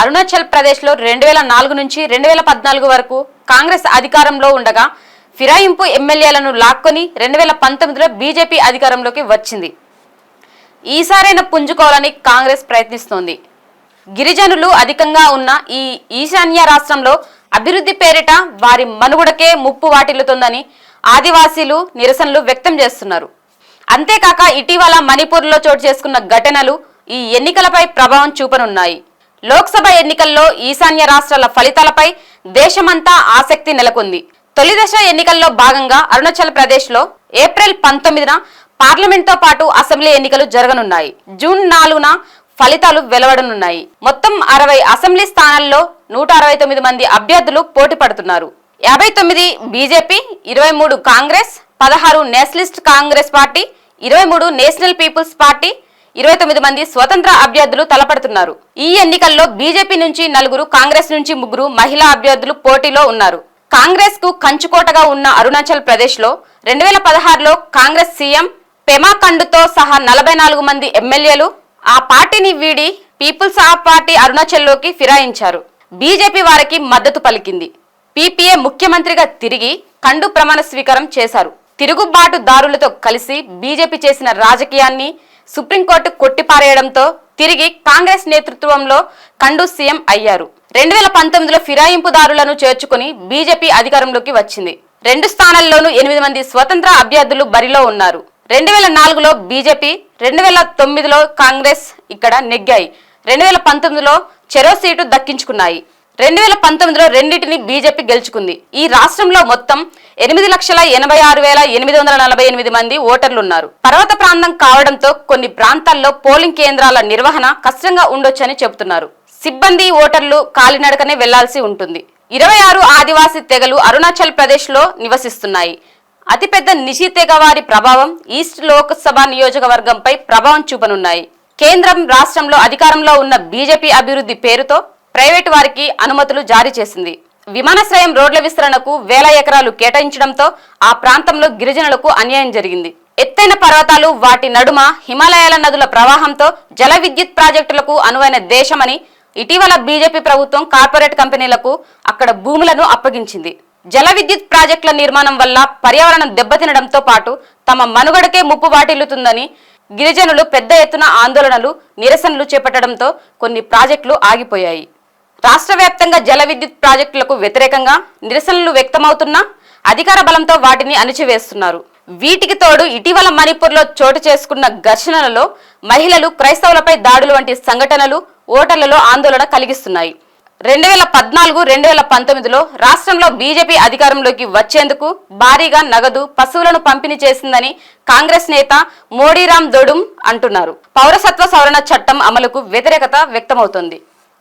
అరుణాచల్ ప్రదేశ్లో రెండు వేల నాలుగు నుంచి రెండు వేల పద్నాలుగు వరకు కాంగ్రెస్ అధికారంలో ఉండగా ఫిరాయింపు ఎమ్మెల్యేలను లాక్కొని రెండు వేల పంతొమ్మిదిలో బీజేపీ అధికారంలోకి వచ్చింది. ఈసారైనా పుంజుకోవాలని కాంగ్రెస్ ప్రయత్నిస్తోంది. గిరిజనులు అధికంగా ఉన్న ఈ ఈశాన్య రాష్ట్రంలో అభివృద్ధి పేరిట వారి మనుగడకే ముప్పు వాటిల్లుతోందని ఆదివాసీలు నిరసనలు వ్యక్తం చేస్తున్నారు. అంతేకాక ఇటీవల మణిపూర్లో చోటు చేసుకున్న ఘటనలు ఈ ఎన్నికలపై ప్రభావం చూపనున్నాయి. లోక్సభ ఎన్నికల్లో ఈశాన్య రాష్ట్రాల ఫలితాలపై దేశమంతా ఆసక్తి నెలకొంది. తొలి దశ ఎన్నికల్లో భాగంగా అరుణాచల్ ప్రదేశ్లో ఏప్రిల్ పంతొమ్మిదిన పార్లమెంట్తో పాటు అసెంబ్లీ ఎన్నికలు జరగనున్నాయి. జూన్ నాలుగున ఫలితాలు వెలువడనున్నాయి. మొత్తం అరవై అసెంబ్లీ స్థానాల్లో నూట అరవై తొమ్మిది మంది అభ్యర్థులు పోటీ పడుతున్నారు. యాభై తొమ్మిది బీజేపీ ఇరవై మూడు కాంగ్రెస్ పదహారు నేషనలిస్ట్ కాంగ్రెస్ పార్టీ ఇరవై మూడు నేషనల్ పీపుల్స్ పార్టీ ఇరవై తొమ్మిది మంది స్వతంత్ర అభ్యర్థులు తలపడుతున్నారు. ఈ ఎన్నికల్లో బీజేపీ నుంచి నలుగురు కాంగ్రెస్ నుంచి ముగ్గురు మహిళా అభ్యర్థులు పోటీలో ఉన్నారు. కాంగ్రెస్కు కంచుకోటగా ఉన్న అరుణాచల్ ప్రదేశ్లో రెండు వేల పదహారులో కాంగ్రెస్ సీఎం పెమాఖండుతో సహా నలభై నాలుగు మంది ఎమ్మెల్యేలు ఆ పార్టీని వీడి పీపుల్స్ ఆఫ్ పార్టీ అరుణాచల్లోకి ఫిరాయించారు. బీజేపీ వారికి మద్దతు పలికింది. పీపీఏ ముఖ్యమంత్రిగా తిరిగి కండు ప్రమాణ స్వీకారం చేశారు. తిరుగుబాటుదారులతో కలిసి బీజేపీ చేసిన రాజకీయాన్ని సుప్రీంకోర్టు కొట్టిపారేయడంతో తిరిగి కాంగ్రెస్ నేతృత్వంలో కండు సీఎం అయ్యారు. రెండు వేల పంతొమ్మిదిలో ఫిరాయింపుదారులను చేర్చుకుని బీజేపీ అధికారంలోకి వచ్చింది. రెండు స్థానాల్లోనూ ఎనిమిది మంది స్వతంత్ర అభ్యర్థులు బరిలో ఉన్నారు. రెండు వేల నాలుగులో బీజేపీ రెండు వేల తొమ్మిదిలో కాంగ్రెస్ ఇక్కడ నెగ్గాయి. రెండు వేల పంతొమ్మిదిలో చెరో సీటు దక్కించుకున్నాయి. రెండు వేల పంతొమ్మిదిలో రెండింటిని బీజేపీ గెలుచుకుంది. ఈ రాష్ట్రంలో మొత్తం ఎనిమిది లక్షల ఎనభై ఆరు వేల ఎనిమిది వందల నలభై ఎనిమిది మంది ఓటర్లు ఉన్నారు పర్వత ప్రాంతం కావడంతో కొన్ని ప్రాంతాల్లో పోలింగ్ కేంద్రాల నిర్వహణ కష్టంగా ఉండొచ్చని చెబుతున్నారు. సిబ్బంది ఓటర్లు కాలినడకనే వెళ్ళాల్సి ఉంటుంది. ఇరవై ఆరు ఆదివాసీ తెగలు అరుణాచల్ ప్రదేశ్లో నివసిస్తున్నాయి. అతిపెద్ద నిషి తెగవారి ప్రభావం ఈస్ట్ లోక్సభ నియోజకవర్గంపై ప్రభావం చూపనున్నాయి. కేంద్రం రాష్ట్రంలో అధికారంలో ఉన్న బీజేపీ అభివృద్ధి పేరుతో ప్రైవేటు వారికి అనుమతులు జారీ చేసింది. విమానాశ్రయం రోడ్ల విస్తరణకు వేల ఎకరాలు కేటాయించడంతో ఆ ప్రాంతంలో గిరిజనులకు అన్యాయం జరిగింది. ఎత్తైన పర్వతాలు వాటి నడుమ హిమాలయాల నదుల ప్రవాహంతో జల విద్యుత్ ప్రాజెక్టులకు అనువైన దేశమని ఇటీవల బీజేపీ ప్రభుత్వం కార్పొరేట్ కంపెనీలకు అక్కడ భూములను అప్పగించింది. జల విద్యుత్ ప్రాజెక్టుల నిర్మాణం వల్ల పర్యావరణం దెబ్బతినడంతో పాటు తమ మనుగడకే ముప్పు వాటిల్లుతుందని గిరిజనులు పెద్ద ఎత్తున ఆందోళనలు నిరసనలు చేపట్టడంతో కొన్ని ప్రాజెక్టులు ఆగిపోయాయి. రాష్ట్ర వ్యాప్తంగా జల విద్యుత్ ప్రాజెక్టులకు వ్యతిరేకంగా నిరసనలు వ్యక్తమవుతున్నా అధికార బలంతో వాటిని అణిచివేస్తున్నారు. వీటికి తోడు ఇటీవల మణిపూర్లో చోటు చేసుకున్న ఘర్షణలలో మహిళలు క్రైస్తవులపై దాడులు వంటి సంఘటనలు ఓటర్లలో ఆందోళన కలిగిస్తున్నాయి. రెండు వేల పద్నాలుగు రెండు వేల పంతొమ్మిదిలో రాష్ట్రంలో బీజేపీ అధికారంలోకి వచ్చేందుకు భారీగా నగదు పశువులను పంపిణీ చేసిందని కాంగ్రెస్ నేత మోడీరామ్ దొడుం అంటున్నారు. పౌరసత్వ సవరణ చట్టం అమలుకు వ్యతిరేకత వ్యక్తమవుతోంది.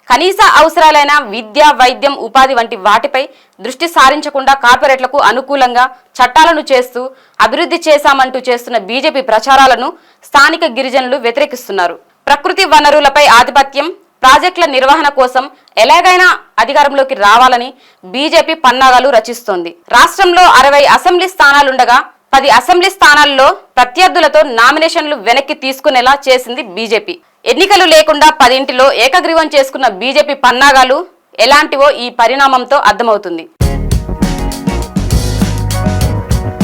కనీస అవసరాలైన విద్య వైద్యం ఉపాధి వంటి వాటిపై దృష్టి సారించకుండా కార్పొరేట్లకు అనుకూలంగా చట్టాలను చేస్తూ అభివృద్ధి చేశామంటూ చేస్తున్న బీజేపీ ప్రచారాలను స్థానిక గిరిజనులు వ్యతిరేకిస్తున్నారు. ప్రకృతి వనరులపై ఆధిపత్యం ప్రాజెక్టుల నిర్వహణ కోసం ఎలాగైనా అధికారంలోకి రావాలని బీజేపీ పన్నాగాలు రచిస్తోంది. రాష్ట్రంలో అరవై అసెంబ్లీ స్థానాలుండగా పది అసెంబ్లీ స్థానాల్లో ప్రత్యర్థులతో నామినేషన్లు వెనక్కి తీసుకునేలా చేసింది బీజేపీ. ఎన్నికలు లేకుండా పదింటిలో ఏకగ్రీవం చేసుకున్న బీజేపీ పన్నాగాలు ఎలాంటివో ఈ పరిణామంతో అర్థమవుతుంది.